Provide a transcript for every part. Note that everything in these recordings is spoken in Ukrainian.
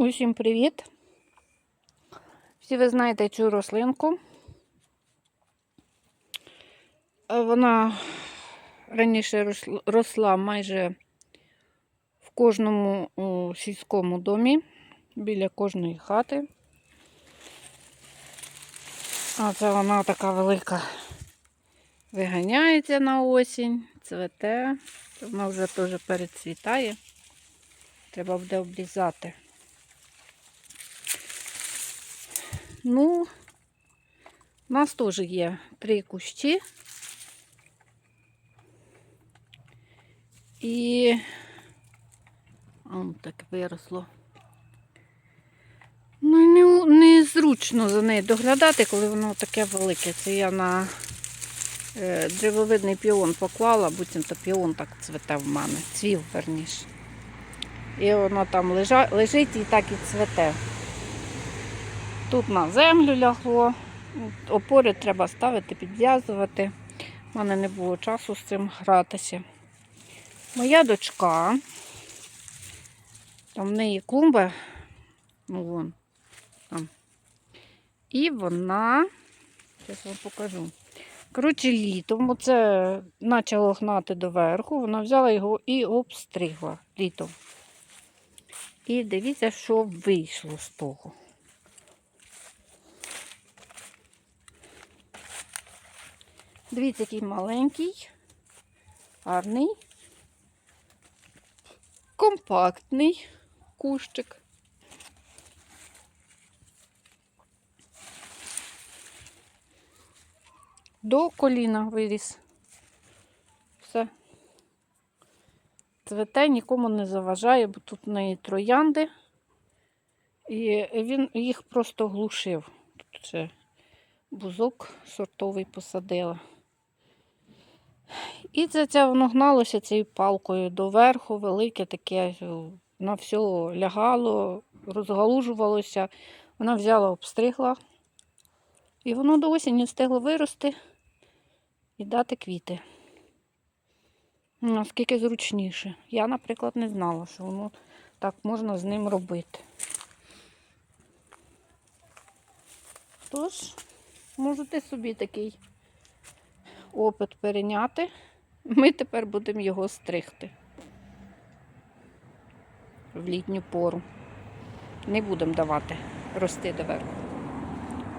Усім привіт! Всі ви знаєте цю рослинку. Е, Вона раніше росла майже в кожному сільському домі, біля кожної хати. А це вона така велика. Виганяється на осінь, цвете. Вона вже теж перецвітає. Треба буде обрізати. Ну, у нас теж є три кущі. І он так виросло. Ну, не, незручно за нею доглядати, коли воно таке велике. Це я на е, древовидний піон поклала, буцімто піон так цвете в мене, цвів верніше. І воно там лежа, лежить і так і цвете. Тут на землю лягло. Опори треба ставити, підв'язувати. У мене не було часу з цим гратися. Моя дочка, там в неї клумба, ну вон, там. І вона, зараз вам покажу. Коротше, літом, оце почало гнати доверху, вона взяла його і обстригла літом. І дивіться, що вийшло з того. Дивіться, який маленький, гарний, компактний кущик. До коліна виріс. Все. Цвете нікому не заважає, бо тут в неї троянди. І він їх просто глушив. Тут ще бузок сортовий посадила. І це, це воно гналося цією палкою доверху, велике таке, о, на все лягало, розгалужувалося. Вона взяла, обстригла. І воно до осені встигло вирости і дати квіти. Наскільки зручніше. Я, наприклад, не знала, що воно так можна з ним робити. Тож, можете собі такий опит перейняти. Ми тепер будемо його стригти в літню пору. Не будемо давати рости доверху.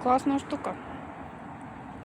Класна штука.